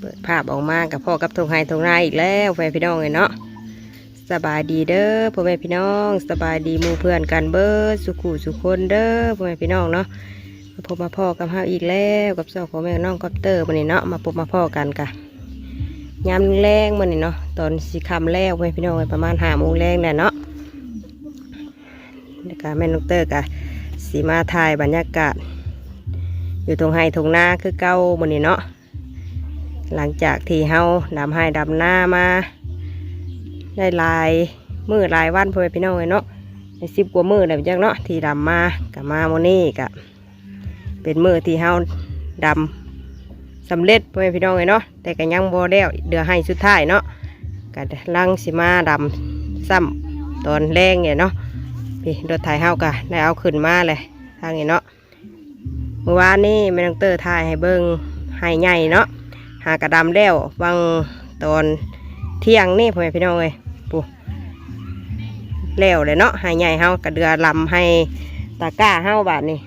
เปิดภาพออกมากับพ่อกับทงไฮทงนาอีกแล้วแม่พี่น้องเลยเนาะสบายดีเด้อพ่อแม่พี่น้อง สบายดีมู่เพื่อนกันเบิดสุขุสุคนเด้อพ่อแม่พี่น้องเนาะมาพบมาพ่อกับเฮาอีกแล้วกับสองของแม่น้องคอปเตอร์มันนี่เนาะมาพบมาพ่อกันกะยามแรงมันนี่เนาะตอนสีคำแล้วพ่อแม่พี่น้องประมาณห้าโมงแรงแหละเนาะแล้วก็แม่น้องเตอร์กะสีมาถ่ายบรรยากาศ อยู่ตรงไฮทงนาคือเก้ามันนี่เนาะ หลังจากที่เฮาดำให้ดำหน้ามา ได้ลายมือลายวันพ่อแม่พี่น้องเลยเนาะในสิบกว่ามือแล้วจังเนาะที่ดำมากับมาโมนี่กับเป็นมือที่เฮาดำสำเร็จพ่อแม่พี่น้องเลยเนาะแต่ก็ยังบ่แล้วเดือให้สุดท้ายเนาะก็ลังสิมาดำซ้ำตอนแรงเนี่ยเนาะพี่รถไถเฮาก็ได้เอาขึ้นมาเลยทางนี้เนาะเมื่อวานนี้แม่น้องเตอร์ถ่ายให้เบิ่งให้ใหญ่เนาะ หากระดำแล้วบางตอนเที่ยงนี่พ่อแม่พี่น้องเอ้ยปูแล้วเลยเนาะให้ใหญ่เฮากระเดือลำให้ตาก้าเฮาบาทนี่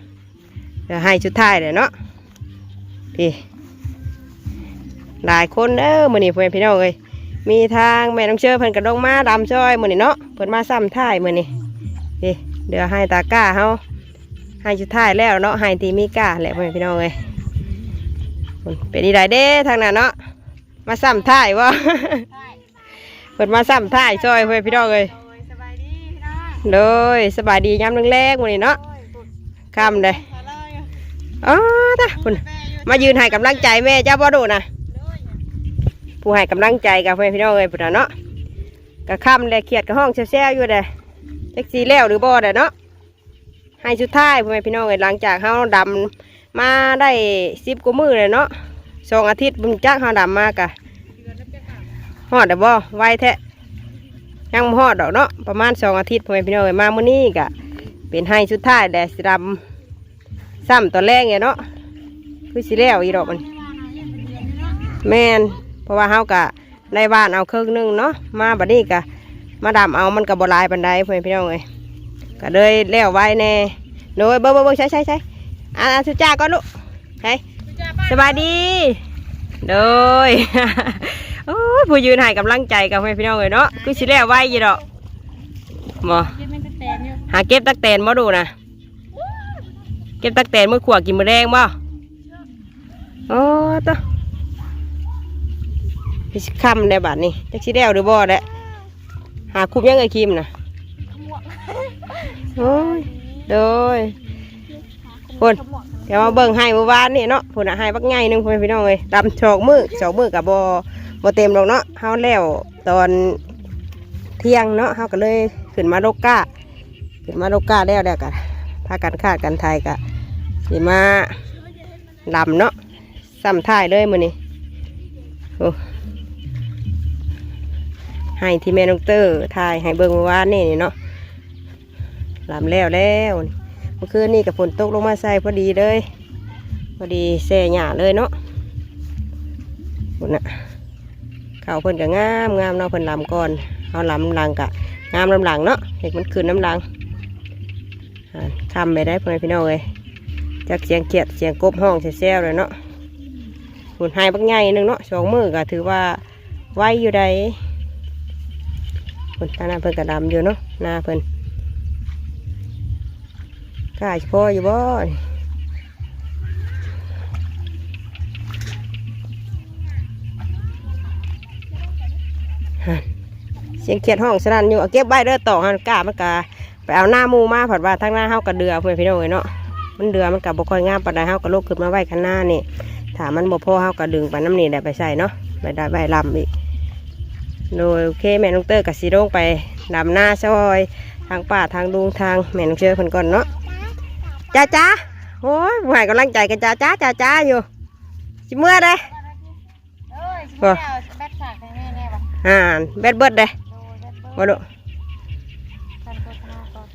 เดือให้ชุดท้ายเลยเนาะพี่หลายคนเด้อมือนี้พ่อแม่พี่น้องเอ้ยมีทางแม่น้องเชื่อเพิ่นกระดงมาดำช่อยมือนี้เนาะเพิ่นมาซ้ำท้ายมือนี้พี่เดือให้ตาก้าเฮาให้ชุดท้ายแล้วเนาะให้ทีมีก้าแหละพ่อแม่พี่น้องเอ้ย เป็นอีไดเด้ทางนั้นเนาะมาซ้ำท่ายวะเปิดมาซ้ำท่ายซอยเพื่อนพี่น้องเลยสบายดีพี่น้องโดยสบายดีย้ำแรกๆวันนี้เนาะโอ้ยปุดค่ำเลยอ๋อตาคุณแม่ายืนให้กำลังใจแม่เจ้าบ่ดูนะผู้ให้กำลังใจกับเพื่อนพี่น้องเลยพุ่นน่ะเนาะกะค่ำเลยเครียดกับห้องแซ่ๆอยู่เลยแท็กซี่แล้วหรือบ่เด้เนาะให้สุดท้ายเพื่อนพี่น้องเลยหลังจากเฮาดำ มาได้สิบกว่ามือเลยเนาะสองอาทิตย์บุญจักเฮาดำมากะเดือะเดบอดได้บ่ไวแท้ยังบ่ฮอดดอกเนาะประมาณสองอาทิตย์พ่อแม่พี่น้องเอ้ยมาเมื้อนี้ก็เป็นให้สุดท้ายแดดสิดำซ้ำตอนแรกเนี่ยเนาะคือสิแล้วอีดอกมันแมนเพราะว่าเฮาก็ได้บ้านเอาครึ่งหนึงเนาะมาบัดนี้ก็มาดำเอามันก็บ่หลายปานใดพ่อแม่พี่น้องเอ้ยก็เลยแล้วไว้แน่โดยเบิ่งเบิ่งเบิ่งใช่ใช่ใช่ อ่าสุจ้าก่อนลูกใช่คุณจ้าป้าสบายดี โดยโอ้ยผู้ยืนให้กำลังใจกับให้พี่น้องเลยเนาะคือสิแล้วไว้อยี่ดอกหมอเก็บมันเป็นแตนอยู่หาเก็บตักแตนมาดูนะเก็บตักแตนมือขวากินมือแรงบ่โอ้ตัวพี่สิคำได้บาทนี่จักสิแล้วหรือบ่ได้หาคุบยังไงคิมนะขมวดโอ้ยโดย คนเดี๋ยวมาเบิ่งให้เมื่อวานนี่เนาะผลอาให้บักไงหนึงพ่อแม่พี่น้องเลยดำชอกมือสองมือกับบ่บ่เต็มหรอกเนาะเฮาแล้วตอนเที่ยงเนาะเฮาก็เลยขึ้นมาโลกก้าขึ้นมาโลกก้าแล้วแล้วก็พากันคาดกันไทยก็สิมาดำเนาะซ้ำท้ายเลยมื้อนี้โอ้ให้ที่แม่น้องเตอร์ถ่ายให้เบิ่งเมื่อวานนี่นี่เนาะลำแล้วแล้วนี่ เมื่อคืนนี่กับฝนตกลงมาใส่พอดีเลย พอดีแซ่หยาเลยเนาะฝนน่ะเขาเพิ่นก็งามงามเนาะเพิ่นลำก่อนเอาลำลังกะงามลำหลังเนาะเด็กมันคืนน้ำลังทำไปได้พ่อแม่พี่น้องเลยจากเสียงเกียดเสียงกบห้องแซ่ๆเลยเนาะฝนหายบักใหญ่หนึงเนาะสองมือก็ถือว่าไว้อยู่ใดฝนตาหน้าเพิ่นกระดำอยู่เนาะหน้าเพิ่น กาเฉพาะอยู่บ่นี่ฮะเสียงเขียดห้องสนั่นอยู่เอาเก็บใบเด้อต่อหันกล้ามันกะไปเอาหน้ามูมาผัดว่าทางหน้าเฮากระเดือเพื่อนพี่น้องเอ้ยเนาะมันเดือมันกะบ่ค่อยงามปานใดเฮากระลุกขึ้นมาไว้ข้างหน้านี่ถามมันบ่พ่อเฮากระดึงไปน้ำนี่ได้ไปใส่เนาะไปได้ใบลำอีกโดยโอเคแม่น้องเตอร์กับสีลงไปดำหน้าซอย ทางป่าทางลุงทางแม่น้องเชื่อเพิ่นก่อนเนาะ จ้าจ้าโอ้ยผู้ให้กำลังใจกันจ้าจ้าจ้าจ้าอยู่สิเมื่อเด้เอ้ยชิมแล้วแบกฉากให้แม่แน่ป่ะอ่าเบ็ดเบิดเด้โดยแบกเบิมาร์ดูการโฆษณาก่อน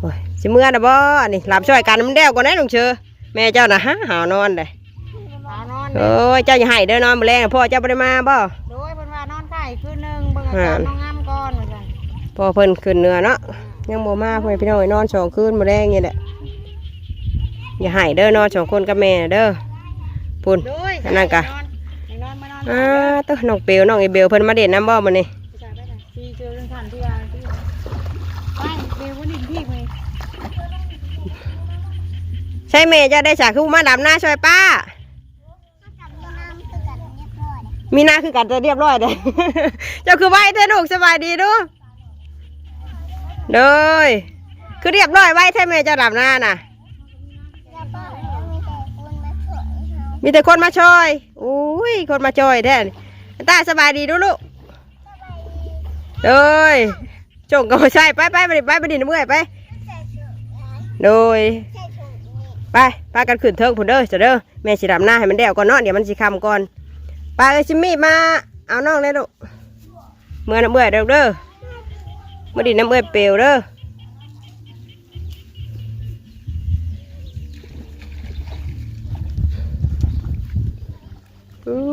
โอ้ยสิเมื่อนะบ่อันนี่หลับช่วยกันมันเดียวก่อนนะลุงเชื่อแม่เจ้าน่ะฮะหาวนอนเด้หานอนโอ้ยเจ้าอย่าให้เด้อนอนมื้อแรงพ่อเจ้าบ่ได้มาบ่โดยเพิ่นว่านอนไก่คืนหนึงเบิ่งอาการน้องงามก่อนเหมือนกันพ่อเพิ่นขึ้นเหนือเนาะยังบ่มาพ่อแม่พี่น้องให้นอนสองคืนมื้อแรงนี่แหละ อย่าให้เด้อนอนสองคนกับแม่เด้อพุ่นโดยอันนั้นกะนอนนอนมานอนอ่าตัวน้องเปียวน้องไอเบลเพิ่นมาเด่นน้ำบ่มื้อนี้ใช่ไปไหนที่เจอเรื่องขันที่ว่าที่ไปเบลวันนี้พี่ไหมใช่แม่จะได้จากคือมาดำหน้าช่วยป้า มีหน้าคือกันจะเรียบร้อยเลยเจ้าคือไหวเธอลูกสบายดีดูเด้ยคือเรียบร้อยไหวใช่แม่เจ้าดำหน้าน่ะ มีแต่คนมาช่วยอุ้ยคนมาช่วยแท้นี่ตาสบายดีดูลูกเด้ยจงก็มาใช่ไปไปไปดิไปไปดินเมื่อยไปโดยไปพากันขึ้นเทิงผุนเด้อจะเด้อแม่สิดำหน้าให้มันแดวก่อนเนาะเดี๋ยวมันสิคำก่อนไปเอ้ยชิมมี่มาเอาน้องเลยลูกเมื่อน้ำเมื่อยเด้อเด้อเมื่อดินน้ำเมื่อยเปลวเด้อ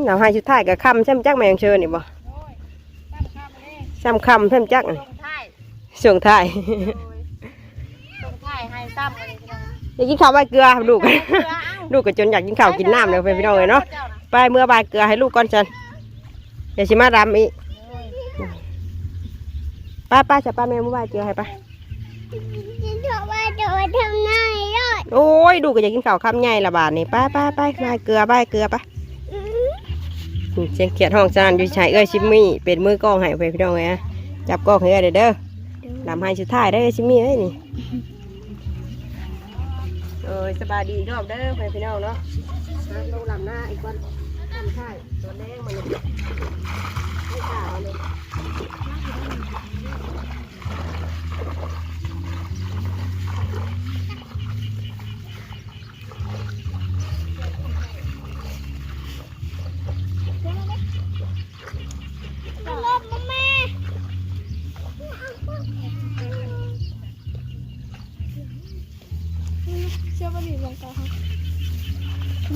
หนาวให้ชุดท้ายกับคำใช่ไหมจักแมงเชิญนี่บ่ตั้งข้ามเลยซ้ำคำใช่ไหมจักตรงท้ายส่งท้ายตรงท้ายให้ซ้ำอะไรกันอยากกินข้าวใบเกลือลูกลูกก็จนอยากกินข้าวกินน้ำเลยไปพี่น้องเลยเนาะไปเมื่อใบเกลือให้ลูกก่อนจันเดี๋ยวชิมาดำอีกป้าป้าจะป้าแม่เมื่อใบเกลือให้ป้าโอ้ยลูกก็อยากกินข้าวคำใหญ่ละบาทนี่ป้าป้าไปใบเกลือใบเกลือป้าอืม เสียงเขียดห้องจานอยู่ชายเอ้ยชิมมี่เป็นมือกล้องให้ไปพี่น้องเลยนะจับกล้องให้เอ้ยเด้อเด้อลำให้ชุดท้ายได้อชิมมี่เอ้ยนี่เอ้ยสบายดีรอบเด้อไปพี่น้องเนาะลงลำหน้าอีกวันลำท้ายตัวแดงมาเลยให้ขาเลย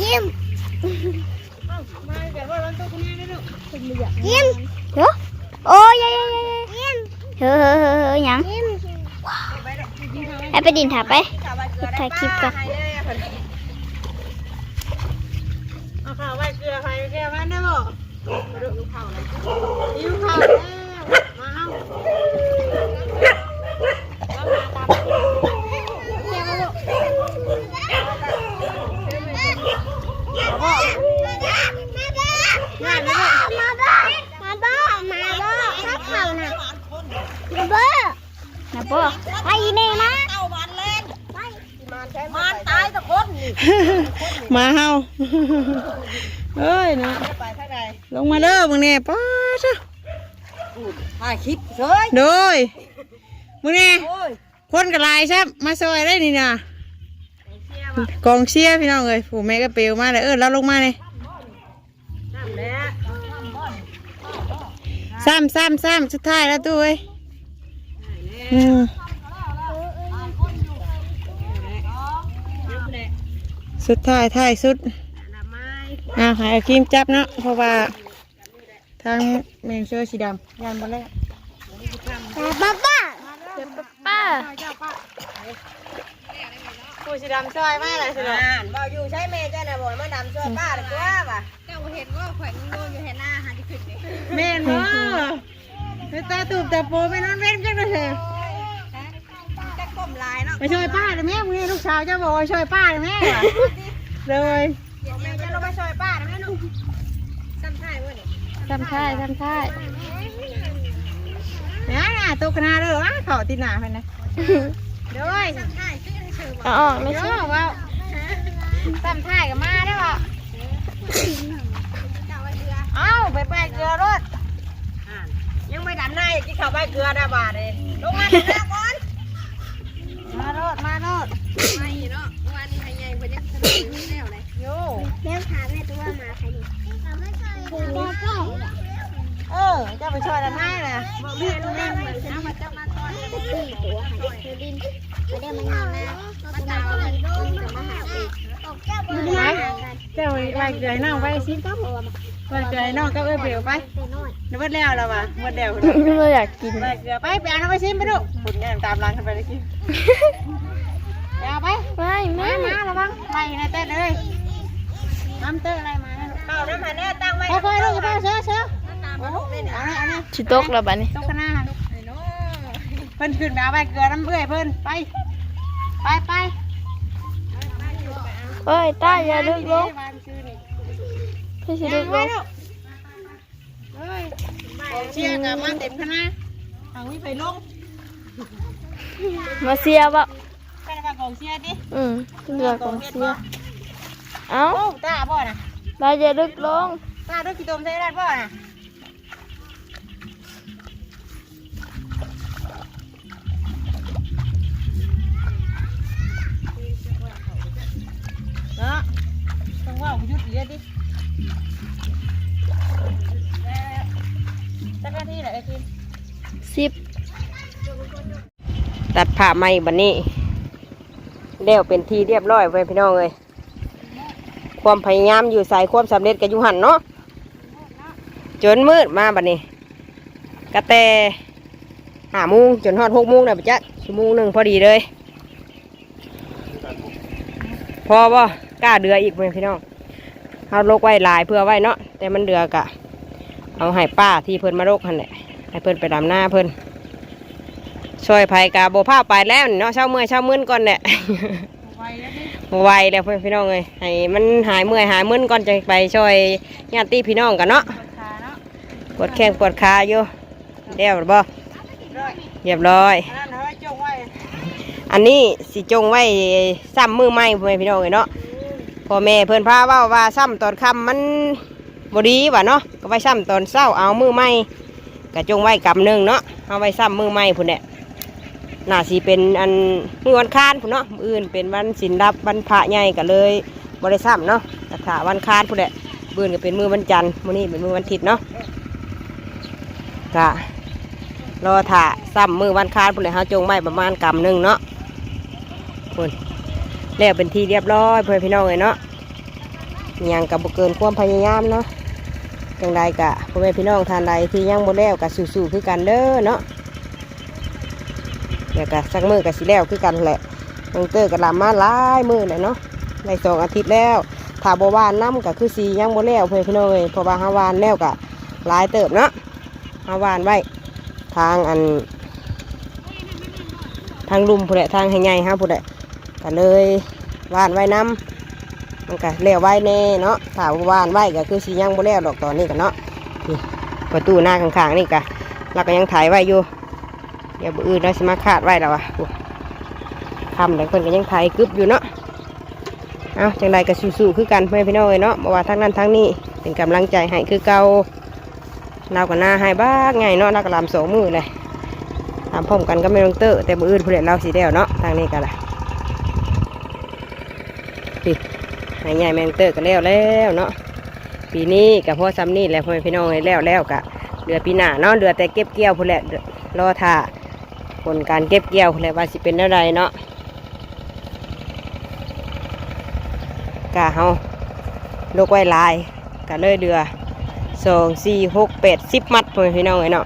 ยิ้มมาเดี๋ยวว่าเราต้องคุณแม่ได้ลูกยิ้มเดี๋ยวโอ้ยยยยยยิ้มเฮ้อเฮ้อเฮ้อเฮ้อหยังให้ไปดินถาไปถ่ายคลิปก่อนเอาข้าวไว้เกลือไฟแก้มันได้บ่มาดูลูกข้าวเลยยิ้มข้าวแล้วมาเอาแล้วมาตามแก้มาลูกง่ายไหมลูก มาบ้ามาบ้ามาบ้าถ้าเข่าน่ะมาบ้ามาบ้าไปนี่นะ มันตายตะคน มาเฮาเอ้ยเนาะ ไปเท่าไหร่ ลงมาเด้อมึงเนี่ยป้าจ้ะ ถ่ายคลิปเฉยโดยมึงเนี่ยโอ้ยคนกระลายใช่มาซอยได้นี่นะเชียร์ว่ะกองเชียร์พี่น้องเลยผู้แม่ก็เปลวมาเลยเออแล้วลงมาเลยนั่นแหละซ้ำซ้ำซ้ำสุดท้ายแล้วตู้เอ้ยอืมสุดท้ายท้ายสุดอนามัยอ่าหายครีมจับเนาะเพราะว่า ทางแมงเชือสีดำยานบอลแรกป้าป้าป้าผู้สีดำซอยมากเลยสิอ่านบอกอยู่ใช้เมย์เจ้าน่ะบอกมาดำช่วยป้าเลยตัวว่ะเจ้าเห็นว่าแขวนงูอยู่เห็นหน้าหันที่ขึ้นนี่แม่นบ่ไปตาตูบแต่โปไปนอนเว้นจังเลยเถอะจะก้มลายเนาะไปช่วยป้าเลยแม่มึงนี่ลูกสาวเจะบอกว่าช่วยป้าเลยแม่ว่ะเลยเดี๋ยวแม่จะลงมาช่วยป้านะแม่ลูกซ้ำท้ายเว้ยนี่ ทำท่ายทำท่ายเนี่ยน่ะตกหนาเลยว่ะเขาตีหนาไปนะเด้อยซ้ำท้ายชื่อให้ชื่อบอกอ๋อไม่เด้ใช่อว่าทำท่ายกับมาได้ป่ะเจ้าไว้เกลือเอ้าไปไปเกลือรถอ่านยังไม่ดำหน้าอีกที่เขาใบเกลือได้บาทเลยลงมาดำหน้าก่อนมาโรดมาโรดไม่เนาะเมื่อวานนี้ใครใหญ่เพิ่นยังสนุกอยู่แล้วเลยโยเดี๋ยวถามแม่ตัวมาใครดิ คือแม่แก้เออเจะไปช่วยทำให้นะบอกแม่ลูกแม่เหมือนเอามาเจ้ามาก่อนสี่ตัวหันคือดินมาเดี๋ยวมันมามาตามกันจะมาหาอีกเจ้าไปเกลือให้น้องไปสิครับไปเกลือให้น้องก็เอ้ยเบลไปเดี๋ยวหมดแล้วแล้วว่ะหมดแล้วไม่อยากกินไปเกลือไปไปเอาน้ำไปชิมไปดูคุณเนี่ตามร้านกันไปเลยกินไปเอาไปไม่มาไม่มาระวังไล่ในเต้นเลยน้ำเต้นอะไรมาเข้าน้ำหันแน่ ค่อยๆลูกค่อยๆเสือเสือโอ้เอาเลยเอาเลยชิตกแล้วบัดนี้ตกข้างหน้าลูกเพิ่นขึ้นไปเอาไปเกลือน้ำเบื่อยเพิ่นไปไปไปเอ้ยตาอย่าลึกลงบ้านชื่อนี่พี่สิเด็ลึกกลลงงเฮ้ยเชียร์กับมาเต็มคณะทางนี้ไปลงมาเสียบ่ไปมากองเชียร์ดิอืมเรือกองเสียเอ้าโอ้ตาบ่น่ะตาอย่าลึกลง ตาด้วยกี่ตมใช้ได้บ่น่ะเนาะต้องว่ายุดเยอะดิสักนาทีแหละไอ้ทีสิบตัดผ้าไหมบันนี้แล้วเป็นทีเรียบร้อยไว้พี่น้องเลยความพยายามอยู่ใส่ความสำเร็จกับยุหันเนาะ จนมืดมาบันนี้กระแตหาโมุงจนฮอดหกโมงได้ปะจ๊ะชั่วโมงหนึ่งพอดีเลย พอบ่กล้าเดืออีกเพื่อนพี่น้องเอาลกไว้หลายเพื่อไว้เนาะแต่มันเดือกะ เอาให้ป้าที่เพิ่นมาโรคหันแหละให้เพิ่นไปดำหน้าเพิ่นช่วยภัยกาโบผ้าไปแล้วนี่เนาะเช้าเมื่อยเช้ามึนก่อนแหละไวแล้วดิไวแล้วเพื่อนพี่น้องเลยให้มันหายเมื่อยหายมึนก่อนจะไปช่วยญาติพี่น้องกันเนาะป วดขาเนาะปวดแข้งปวดขาอยู่เดี๋ยบร้อยเรียบร้อย อันนี้สิจงไว้ซ้ำมือไม้พ่อนพี่น้องเลยเนาะพ่อแม่เพื่อนพาว่าว่าซ้ำตอนค่ำมันบดีว่ะเนาะก็ไว้ซ้ำตอนเช้าเอามือไม้ก็จงไว้กำหนึ่งเนาะเอาไว้ซ้ำมือไม้พุ่นแหละน่าสิเป็นอันมือวันค้านพุ่นเนาะมืออื่นเป็นวันสินรับวันพระใหญ่ก็เลยบริษัทเนาะแต่ถ้าวันค้านพุ่นแหละมื้ออื่นก็เป็นมือวันจันทร์มื้อนี้เป็นมือวันอาทิตย์เนาะ ก็รอถ่าซ้ำมือวันคานพุ่นแหละเฮาจงไม้ประมาณกำหนึ่งเนาะพุ่นแล้วเป็นที่เรียบร้อยเพื่อนพี่น้องเลยเนาะยังกับบุเกินความพยายามเนาะจังใดกะพ่อแม่พี่น้องทานใดที่ยังบ่แล้วกะสู้ๆคือกันเด้อเนาะเดี๋ยวก็สักมือกับสิแล้วคือกันแหละน้องเตอร์กับลามาหลายมือเลยเนาะได้สองอาทิตย์แล้วถ้าบวานน้ำก็คือสียังบ่แล้วเพื่อนพี่น้องเอ้ยเพราะว่าฮาวานแล้วก็หลายเติบเนาะ ฮาวานไว้ ทางอัน ทางลุมผู้ใดทางให้ใหญ่ฮะผู้ใดก็เลยหวานไว้น้ำมันก็แล้วไว้แน่เนาะถ้าหวานไว้ก็คือสียังบ่แล้วดอกตอนนี้กันเนาะประตูหน้าข้างๆนี่ก็เราก็ยังถ่ายไว้อยู่เดี๋ยวบื้ออื่นเราสิมาคาดไว้แล้ววะทำแต่คนก็ยังไทยกึบอยู่เนาะเอาจังใดก็สู้ๆคือกันเพื่อนพี่น้อยเนาะบอกว่าทั้งนั้นทั้งนี้เป็นกำลังใจให้คือเก่า เราก็น่าให้บ้าไงเนาะเราก็ลำสองมือเลยทำพร้อมกันก็ไม่ต้องเตอร์แต่บื้ออื่นผู้เล่นเราสีเดียวเนาะทางนี้กันละปิดให้ใหญ่แมงเตอร์กันแล้วแล้วเนาะปีนี้กับพ่อซ้ำนี่แหละพ่อพี่น้องแล้วแล้วกะเดือปีหน้าเนาะเดือแต่เก็บเกี่ยวผู้นแหละรอท่าผลการเก็บเกี่ยวเลยว่าสิเป็นอะไรเนาะกะเฮาลูกไว้หลายกะเลยเดือ สองสี่หกแปดสิบมัดพ่อแม่พี่น้องเลยเนาะ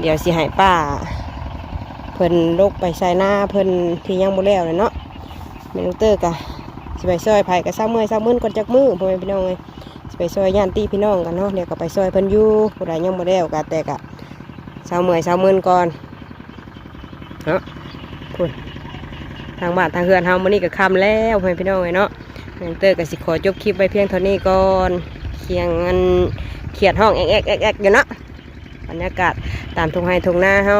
เดี๋ยวสิให้ป้า เพิ่นลกไปใส่หน้าเพิ่นที่ยังบ่แล้วเลยเนาะแมน้องเตอร์กะสิไปซอยไผ่กะเศร้าเมื่อยเศร้ามื่นก่อนจักมือพ่อแม่พี่น้องเลยสิไปซอยย่านตีพี่น้องกันเนาะเดี๋ยวก็ไปซอยเพิ่นอยู่ผู้ใดยังบ่แล้วกะแต่กะเช้าเมื่อยเช้ามื่นก่อนเนาะคุณทางบ้านทางเฮือนเฮามื้อนี้ก็ค่ำแล้วพ่อแม่พี่น้องเอ้ยเนาะแม่งเตอร์ก็สิขอจบคลิปไว้เพียงเท่านี้ก่อน เคียงอันเขียดห้องแอกแอกแอกแอกอยู่เนาะบรรยากาศตามทุ่งไร่ทุ่งนาเฮา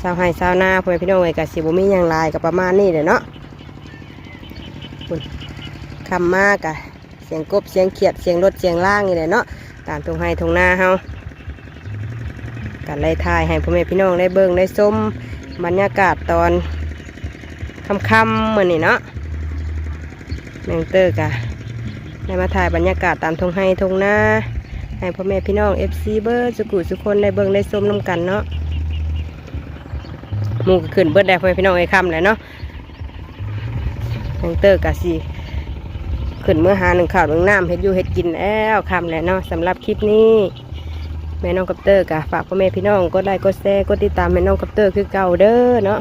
ชาวไร่ชาวนาพ่อแม่พี่น้องเอ้ยก็สิบ่มีหยังลายก็ประมาณนี้แหละเนาะคุณคำมากอะเสียงกบเสียงเขียดเสียงรถเสียงล่างนี่แหละเนาะตามทุ่งไร่ทุ่งนาเฮากันไล่ทายให้พ่อแม่พี่น้องได้เบิ่งได้ชมบรรยากาศตอนค่ำๆเหมือนนี่เนาะแมงเตอร์กะ ได้มาถ่ายบรรยากาศตามทงให้ทงหน้าให้พ่อแม่พี่น้องเอฟซีเบิร์ดสุกุสุคนได้เบิ่งได้ชมน้ำกันเนาะหมูกขึ้นเบิดได้พ่อแม่พี่น้องไอ้คำแหละเนาะแมงเตอร์กะสิขึ้นเมื่อหาหนึ่งข่าวหนึ่งน้ำเฮ็ดอยู่เฮ็ดกินแล้วคำแหละเนาะสำหรับคลิปนี้แม่น้องกัปเตอร์กะฝากพ่อแม่พี่น้องกดไลค์กดแชร์กดติดตามแม่น้องกัปเตอร์คือเก่าเด้อเนาะ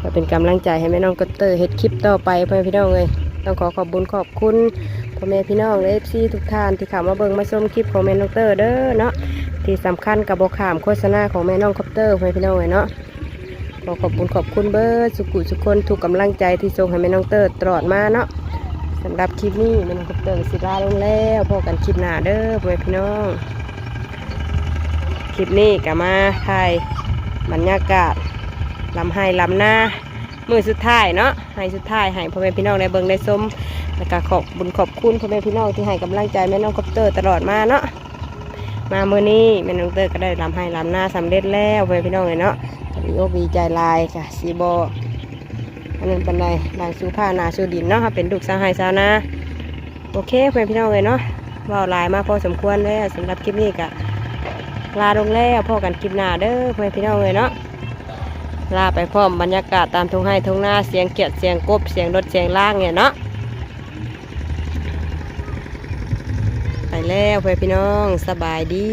ก็เป็นกำลังใจให้แม่น้องกัปเตอร์เฮ็ดคลิปต่อไปพ่อแม่พี่น้องเลยต้องขอขอบบุญขอบคุณ พ่อแม่พี่น้องเอฟซีทุกท่านที่เข้ามาเบิ่งมาชมคลิปของแม่น้องเตอร์เด้อเนาะที่สำคัญกับบขามโฆษณาของแม่น้องคอปเตอร์พ่อแม่พี่น้องเลยเนาะขอขอบคุณขอบคุณเบิร์สุกุสุคนทุกกำลังใจที่ส่งให้แม่น้องเตอร์ตลอดมาเนาะสำหรับคลิปนี้แม่น้องคอปเตอร์สิลาลงแล้วพบกันคลิปหน้าเด้อพ่อแม่พี่น้อง คลิปนี้ก็มาถ่ายบรรยากาศลำไห้ลำหน้ามือสุดท้ายเนาะให้สุดท้ายให้พ่อแม่พี่น้องได้เบิ่งได้ชม แล้วก็ขอบบุญขอบคุณพ่อแม่พี่น้องที่ให้กำลังใจแม่น้องคอปเตอร์ตลอดมาเนาะมาเมื่อนี้แม่น้องเตอร์ก็ได้ลำไห้ลำหน้าสำเร็จแล้วพ่อแม่พี่น้องเลยเนาะก็ดีอกดีใจลายค่ะสีบออันนั้นเป็นไรนางสูผ้านาสูดินเนาะเป็นลูกสาวไห้สาวนาโอเคพ่อแม่พี่น้องเลยเนาะว่าลายมาพอสมควรแล้วสำหรับคลิปนี้ก็ลาลงแล้วพ่อกันคลิปหน้าเด้อพ่อแม่พี่น้องเลยเนาะลาไปพร้อมบรรยากาศตามทุ่งไร่ทุ่งนาเสียงเกียดเสียงกบเสียงรถเสียงล่างเนี่ยเนาะไป แล้วเพื่อนพี่น้องสบายดี